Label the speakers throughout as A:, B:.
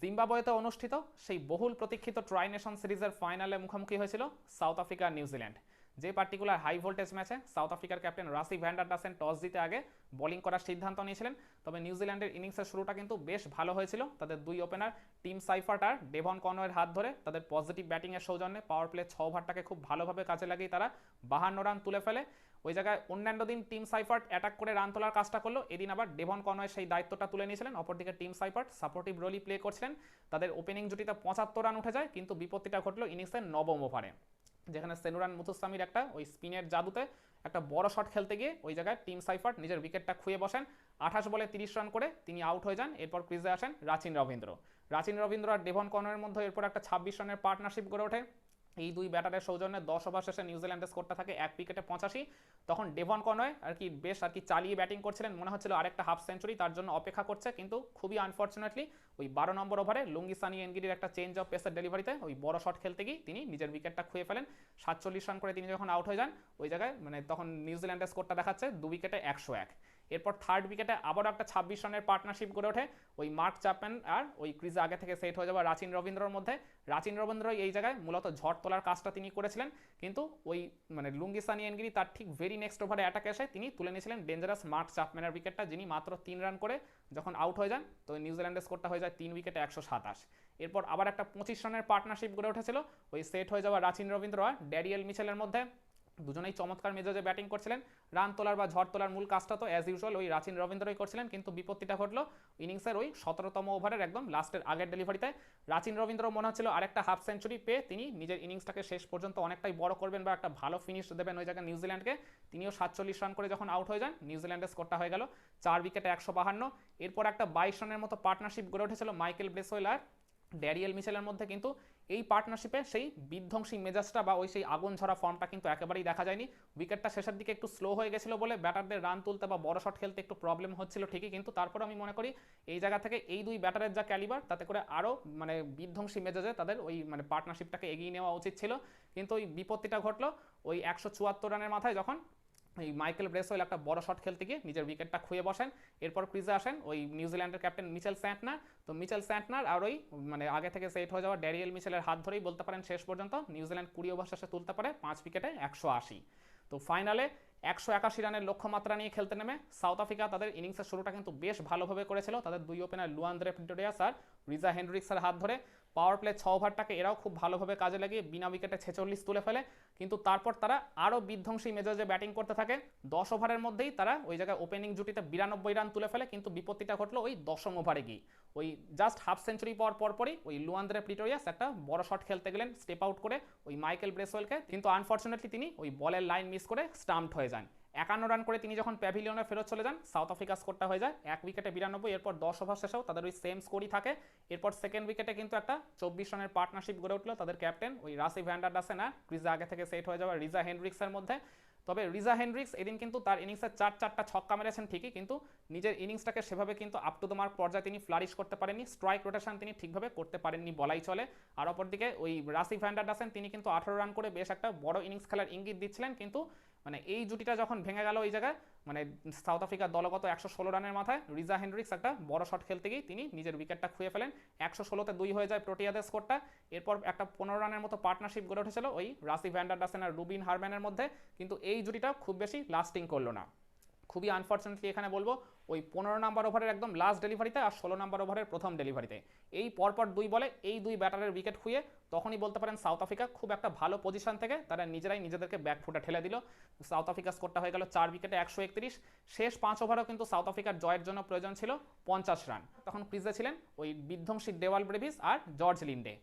A: জিম্বাবুয়েতে অনুষ্ঠিত সেই বহুল প্রতীক্ষিত ট্রাই নেশন সিরিজের ফাইনালে মুখোমুখি হয়েছিল সাউথ আফ্রিকা আর নিউজিল্যান্ড যে পার্টিকুলার হাই ভোল্টেজ ম্যাচে সাউথ আফ্রিকার captain Rassie van der Dussen toss জিতে আগে বোলিং করার সিদ্ধান্ত নিয়েছিলেন। তবে নিউজিল্যান্ডের ইনিংসের শুরুটা কিন্তু বেশ ভালো হয়েছিল। তাদের দুই ওপেনার টিম সাইফার্ট আর ডেভন কনওয়ের হাত ধরে তাদের পজিটিভ ব্যাটিংয়ের সৌজন্যে পাওয়ার প্লে ছ ওভারটাকে খুব ভালোভাবে কাজে লাগিয়ে তারা বাহান্ন রান তুলে ফেলে। ওই জায়গায় অন্যান্য দিন টিম সাইফার্ট অ্যাটাক করে রান তোলার কাজটা করল। এদিন আবার ডেভন কনওয়ে সেই দায়িত্বটা তুলে নিয়েছিলেন। অপরদিকে টিম সাইফার্ট সাপোর্টিভ রোলই প্লে করছিলেন। তাদের ওপেনিং জুটিতে পঁচাত্তর রান উঠে যায়, কিন্তু বিপত্তিটা ঘটলো ইনিংসের নবম ওভারে যেখানে সেনুরান মুতুস্তামির একটা ওই স্পিনের জাদুতে একটা বড় শট খেলতে গিয়ে ওই জায়গায় টিম সাইফার্ট নিজের উইকেটটা খুঁয়ে বসেন। আঠাশ বলে তিরিশ রান করে তিনি আউট হয়ে যান। এরপর ক্রিজে আসেন রাচিন রবীন্দ্র। রাচিন রবীন্দ্র আর ডেভন কর্নের মধ্যে এরপর একটা ছাব্বিশ রানের পার্টনারশিপ গড়ে ওঠে। এই দুই ব্যাটারের সৌজন্যে দশ ওভার শেষে নিউজিল্যান্ডের স্কোরটা থাকে এক উইকেটে পঁচাশি। তখন ডেভন কনয় আর কি বেশ আর কি চালিয়ে ব্যাটিং করছিলেন, মনে হচ্ছিল আরেকটা হাফ সেঞ্চুরি, তার জন্য অপেক্ষা করছে। কিন্তু খুবই আনফর্চুনেটলি ওই বারো নম্বর ওভারে লুঙ্গি সানি এনগিরির একটা চেঞ্জ অফ পেসের ডেলিভারিতে ওই বড় শট খেলতে গিয়ে তিনি নিজের উইকেটটা খুঁয়ে ফেলেন। সাতচল্লিশ রান করে তিনি যখন আউট হয়ে যান, ওই জায়গায় মানে তখন নিউজিল্যান্ডের স্কোরটা দেখাচ্ছে দু উইকেটে একশো এক। এরপর থার্ড উইকেটে আবারও একটা ছাব্বিশ রানের পার্টনারশিপ গড়ে ওঠে। ওই মার্ক চ্যাপম্যান আর ওই ক্রিজে আগে থেকে সেট হয়ে যাওয়া রাচিন রবীন্দ্রর মধ্যে। রাচিন রবীন্দ্র এই জায়গায় মূলত ঝড় তোলার কাজটা তিনি করেছিলেন। কিন্তু ওই মানে লুঙ্গি সানি এনগিরি তার ঠিক ভেরি নেক্সট ওভারে অ্যাটাক এসে তিনি তুলে নিয়েছিলেন ডেঞ্জারাস মার্ক চ্যাপম্যানের উইকেটটা যিনি মাত্র তিন রান করে যখন আউট হয়ে যান, তো নিউজিল্যান্ডের স্কোরটা হয়ে যায় তিন উইকেটে একশো সাতাশ। এরপর আবার একটা পঁচিশ রানের পার্টনারশিপ গড়ে উঠেছিল। ওই সেট হয়ে যাওয়া রাচিন রবীন্দ্র আর ড্যারিয়েল মিছেলের মধ্যে। দুজনেই চমৎকার মেজাজে ব্যাটিং করছিলেন। রান তোলার বা ঝড় তোলার মূল কাজটা তো অ্যাজ ইউজুয়াল ওই রাচিন রবীন্দ্রই করছিলেন, কিন্তু বিপত্তিটা ঘটলো ইনিংসের ওই সতেরোতম ওভারের একদম লাস্টের আগের ডেলিভারিতে রাচিন রবীন্দ্র মনে হচ্ছিল আরেকটা হাফ সেঞ্চুরি পেয়ে তিনি নিজের ইনিংসটাকে শেষ পর্যন্ত অনেকটাই বড় করবেন বা একটা ভালো ফিনিশ দেবেন ওই জায়গায় নিউজিল্যান্ডকে। তিনিও সাতচল্লিশ রান করে যখন আউট হয়ে যান, নিউজিল্যান্ডের স্কোরটা হয়ে গেল চার উইকেটে একশো বাহান্ন। এরপর একটা বাইশ রানের মতো পার্টনারশিপ গড়ে উঠেছিল মাইকেল ব্রেসওয়েল আর ড্যারিয়েল মিশেলের মধ্যে কিন্তু এই পার্টনারশিপে সেই বিধ্বংসী মেজাজটা বা ওই সেই আগুন ঝরা ফর্মটা কিন্তু একেবারেই দেখা যায়নি। উইকেটটা শেষের দিকে একটু স্লো হয়ে গেছিল বলে ব্যাটারদের রান তুলতে বা বড় শট খেলতে একটু প্রবলেম হচ্ছিল ঠিকই, কিন্তু তারপর আমি মনে করি এই জায়গা থেকে এই দুই ব্যাটারের যা ক্যালিবার তাতে করে আরও মানে বিধ্বংসী মেজাজে তাদের ওই মানে পার্টনারশিপটাকে এগিয়ে নেওয়া উচিত ছিল। কিন্তু ওই বিপত্তিটা ঘটলো ওই একশো চুয়াত্তর রানের মাথায় যখন এই মাইকেল ব্রেসওয়েল একটা বড় শট খেলতে গিয়ে নিজের উইকেটটা খুঁয়ে বসেন। এরপর ক্রিজে আসেন, ওই নিউজিল্যান্ডের ক্যাপ্টেন মিচেল স্যান্টনার। তো মিচেল স্যান্টনার আর ওই মানে আগে থেকে সেট হয়ে যাওয়া ড্যারিয়েল মিচেলের হাত ধরেই বলতে পারেন শেষ পর্যন্ত নিউজিল্যান্ড কুড়ি ওভার শেষে তুলতে পারে পাঁচ উইকেটে একশো আশি। তো ফাইনালে একশো একাশি রানের লক্ষ্যমাত্রা নিয়ে খেলতে নেমে সাউথ আফ্রিকা তাদের ইনিংসের শুরুটা কিন্তু বেশ ভালোভাবে করেছিল। তাদের দুই ওপেনার লুয়ান্দ্রে প্রিটোরিয়াস আর রিজা হেনরিক্সের হাত ধরে পাওয়ার প্লে ছ ওভারটাকে এরাও খুব ভালোভাবে কাজে লাগিয়ে বিনা উইকেটে ছেচল্লিশ তুলে ফেলে। কিন্তু তারপর তারা আরও বিধ্বংসী মেজাজে ব্যাটিং করতে থাকে। দশ ওভারের মধ্যেই তারা ওই জায়গায় ওপেনিং জুটিতে বিরানব্বই রান তুলে ফেলে। কিন্তু বিপত্তিটা ঘটলো ওই দশম ওভারে গিয়ে। ওই জাস্ট হাফ সেঞ্চুরি পাওয়ার পরপরই ওই লুয়ান্দ্রে প্রিটোরিয়াস একটা বড় শট খেলতে গেলেন স্টেপ আউট করে ওই মাইকেল ব্রেসওয়েলকে কিন্তু আনফর্চুনেটলি তিনি ওই বলের লাইন মিস করে স্টাম্পড হয়ে যান। একান্ন রান করে তিনি যখন প্যাভিলিয়নে ফেরত চলে যান সাউথ আফ্রিকা স্কোরটা হয়ে যায়। এক উইকেটে বিরানব্বই, এরপর দশ ওভার শেষেও তাদের ওই সেম স্কোরই থাকে। এরপর সেকেন্ড উইকেটে কিন্তু একটা চব্বিশ রানের পার্টনারশিপ গড়ে উঠল তাদের ক্যাপ্টেন ওই রাসি ভ্যান্ডার ডাসেন আর ক্রিজা আগে থেকে সেট হয়ে যাওয়া রিজা হেনরিক্সের মধ্যে। তবে রিজা হেনরিক্স এদিন কিন্তু তার ইনিংসের চার চারটা ছক্কা মেরেছেন ঠিকই, কিন্তু নিজের ইনিংসটাকে সেভাবে কিন্তু আপ টু দ্য মার্ক পর্যায়ে তিনি ফ্লারিশ করতে পারেননি। স্ট্রাইক রোটেশন তিনি ঠিকভাবে করতে পারেননি বলাই চলে। আর অপরদিকে ওই রাসি ভ্যান্ডার ডাসেন, তিনি কিন্তু আঠারো রান করে বেশ একটা বড় ইনিংস খেলার ইঙ্গিত দিচ্ছিলেন, কিন্তু মানে এই জুটিটা যখন ভেঙে গেল ওই জায়গায় মানে সাউথ আফ্রিকার দলগত একশো ষোলো রানের মাথায় রিজা হেনরিক্স একটা বড় শট খেলতে গিয়ে তিনি নিজের উইকেটটা খুঁয়ে ফেলেন। একশো ষোলোতে দুই হয়ে যায় প্রোটিয়াদের স্কোরটা এরপর একটা পনেরো রানের মতো পার্টনারশিপ গড়ে উঠেছিল ওই রাসি ভ্যান্ডার ডাসেন আর রুবিন হারম্যানের মধ্যে। কিন্তু এই জুটিটা খুব বেশি লাস্টিং করল না। খুবই আনফর্চুনেটলি এখানে বলব, ওই পনেরো নাম্বার ওভারের একদম লাস্ট ডেলিভারিতে আর ষোলো নাম্বার ওভারের প্রথম ডেলিভারিতে এই পরপর দুই বলে, এই দুই ব্যাটারের উইকেট খুঁয়ে তখনই বলতে পারেন সাউথ আফ্রিকা খুব একটা ভালো পজিশন থেকে তারা নিজেরাই নিজেদেরকে ব্যাক ব্যাকফুটে ঠেলে দিল। সাউথ আফ্রিকা স্কোরটা হয়ে গেল চার উইকেটে একশো একত্রিশ। শেষ পাঁচ ওভারও কিন্তু সাউথ আফ্রিকার জয়ের জন্য প্রয়োজন ছিল পঞ্চাশ রান তখন ক্রিজে ছিলেন ওই বিধ্বংসী ডেওয়াল ব্রেভিস আর জর্জ লিন্ডে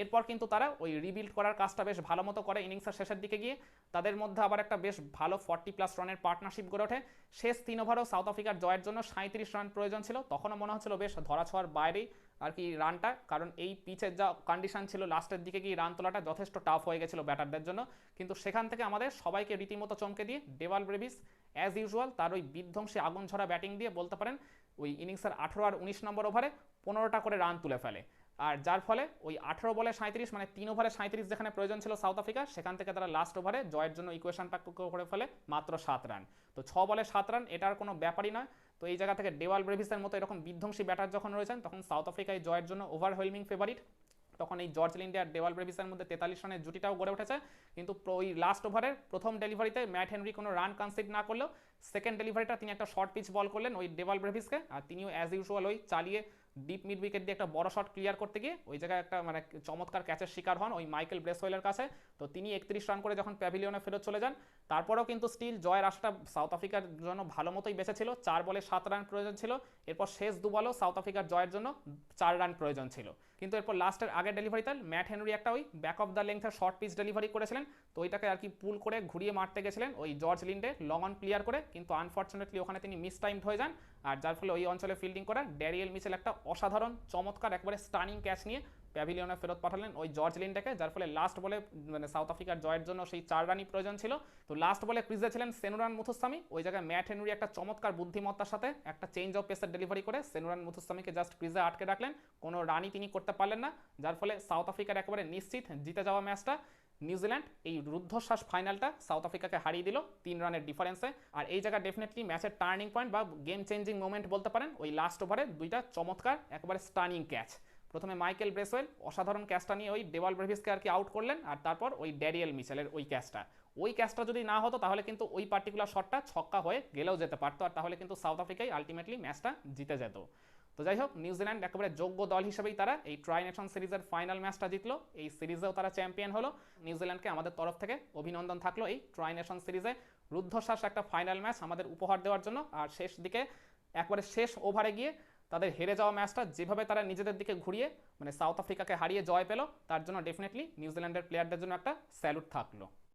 A: এরপর কিন্তু তারা ওই রিবিল্ড করার কাজটা বেশ ভালো মতো করে ইনিংসের শেষের দিকে গিয়ে তাদের মধ্যে আবার একটা বেশ ভালো ফর্টি প্লাস রানের পার্টনারশিপ গড়ে ওঠে। শেষ তিন ওভারও সাউথ আফ্রিকার জয়ের জন্য সাঁত্রিশ রান প্রয়োজন ছিল। তখনও মনে হচ্ছিল বেশ ধরা ছোঁয়ার বাইরেই আর কি রানটা, কারণ এই পিচের যা কন্ডিশন ছিল লাস্টের দিকে গিয়ে রান তোলাটা যথেষ্ট টাফ হয়ে গেছিল ব্যাটারদের জন্য। কিন্তু সেখান থেকে আমাদের সবাইকে রীতিমতো চমকে দিয়ে ডেভাল ব্রেভিস অ্যাজ ইউজুয়াল তার ওই বিধ্বংসী আগুন ঝরা ব্যাটিং দিয়ে বলতে পারেন, ওই ইনিংসের আঠেরো আর উনিশ নম্বর ওভারে পনেরোটা করে রান তুলে ফেলে। আর যার ফলে ওই আঠেরো বলে সাঁত্রিশ মানে তিন ওভারে সাঁত্রিশ যেখানে প্রয়োজন ছিল সাউথ আফ্রিকা, সেখান থেকে তারা লাস্ট ওভারে জয়ের জন্য ইকুয়েশনটা করে ফেলে মাত্র সাত রান তো ছ বলে সাত রান এটার কোনো ব্যাপারই নয়। তো এই জায়গা থেকে ডেওয়াল ব্রেভিসের মতো এরকম বিধ্বংসী ব্যাটার যখন রয়েছেন, তখন সাউথ আফ্রিকায় জয়ের জন্য ওভারওয়েলমিং ফেভারিট তখন এই জর্জ লিন্ডে আর ডেওয়াল ব্রেভিসের মধ্যে তেতাল্লিশ রানের জুটিটাও গড়ে উঠেছে। কিন্তু ওই লাস্ট ওভারের প্রথম ডেলিভারিতে ম্যাট হেনরি কোনো রান কনসিড না করলেও সেকেন্ড ডেলিভারিটা তিনি একটা শর্ট পিচ বল করলেন ওই ডেওয়াল ব্রেভিসকে। আর তিনিও অ্যাজ ইউজুয়াল ওই চালিয়ে ডিপ মিড উইকেট দিয়ে একটা বড় শট ক্লিয়ার করতে গিয়ে ওই জায়গায় একটা মানে চমৎকার ক্যাচের শিকার হন ওই মাইকেল ব্রেসওয়েলের কাছে। তো তিনি একত্রিশ রান করে যখন প্যাভিলিয়নে ফেরত চলে যান, তারপরেও কিন্তু স্টিল জয়ের আশাটা সাউথ আফ্রিকার জন্য ভালো মতোই বেঁচে ছিল। চার বলে সাত রান প্রয়োজন ছিল। এরপর শেষ দু বলেও সাউথ আফ্রিকার জয়ের জন্য চার রান প্রয়োজন ছিল। কিন্তু এরপর লাস্টের আগের ডেলিভারিতে ম্যাট হেনরি একটা ওই ব্যাক অফ দ্য লেংথের শর্ট পিচ ডেলিভারি করেছিলেন। তো ওইটাকে আর কি পুল করে ঘুরিয়ে মারতে গেছিলেন ওই George Linde long on clear করে। কিন্তু আনফর্চুনেটলি ওখানে তিনি মিস টাইমড হয়ে যান। আর যার ফলে ওই অঞ্চলে ফিল্ডিং করা ড্যারিয়েল মিচেল একটা অসাধারণ, চমৎকার, একবারে স্টানিং ক্যাচ নিয়ে প্যাভিলিয়নে ফেরত পাঠালেন ওই জর্জ লিন্ডেকে যার ফলে লাস্ট বলে মানে সাউথ আফ্রিকার জয়ের জন্য সেই চার রানই প্রয়োজন ছিল। তো লাস্ট বলে ক্রিজে ছিলেন সেনুরান মুথুস্বামী। ওই জায়গায় ম্যাট হেনরি একটা চমৎকার বুদ্ধিমত্তার সাথে একটা চেঞ্জ অফ পেসের ডেলিভারি করে সেনুরান মুথুস্বামীকে জাস্ট ক্রিজে আটকে রাখলেন। কোনো রানই তিনি করতে পারলেন না, যার ফলে সাউথ আফ্রিকার একেবারে নিশ্চিত জিতে যাওয়া ম্যাচটা নিউজিল্যান্ড এই রুদ্ধশ্বাস ফাইনালটা সাউথ আফ্রিকাকে হারিয়ে দিল, তিন রানের ডিফারেন্সে আর এই জায়গা ডেফিনেটলি ম্যাচের টার্নিং পয়েন্ট বা গেম চেঞ্জিং মোমেন্ট বলতে পারেন, ওই লাস্ট ওভারে দুইটা চমৎকার, একেবারে স্টানিং ক্যাচ প্রথমে মাইকেল ব্রেসওয়েল অসাধারণ ক্যাচটা নিয়ে ওই ডেভাল ব্রেভিসকে আর কি আউট করলেন, আর তারপর ওই ড্যারিয়েল মিচেলের ওই ক্যাচটা ওই ক্যাচটা যদি না হতো, তাহলে কিন্তু ওই পার্টিকুলার শটটা ছক্কা হয়ে গেলেও যেতে পারতো, আর তাহলে কিন্তু সাউথ আফ্রিকাই আলটিমেটলি ম্যাচটা জিতে যেত। তো যাই হোক, নিউজিল্যান্ড একেবারে যোগ্য দল হিসেবেই তারা এই ট্রাই নেশন সিরিজের ফাইনাল ম্যাচটা জিতলো। এই সিরিজেও তারা চ্যাম্পিয়ন হলো। নিউজিল্যান্ডকে আমাদের তরফ থেকে অভিনন্দন থাকল এই ট্রাই নেশন সিরিজে। রুদ্ধশ্বাস একটা ফাইনাল ম্যাচ আমাদের উপহার দেওয়ার জন্য। আর শেষ দিকে, একবারে শেষ ওভারে গিয়ে তাদের হেরে যাওয়া ম্যাচটা যেভাবে তারা নিজেদের দিকে ঘুরিয়ে মানে সাউথ আফ্রিকাকে হারিয়ে জয় পেল, তার জন্য ডেফিনেটলি নিউজিল্যান্ডের প্লেয়ারদের জন্য একটা স্যালুট থাকল।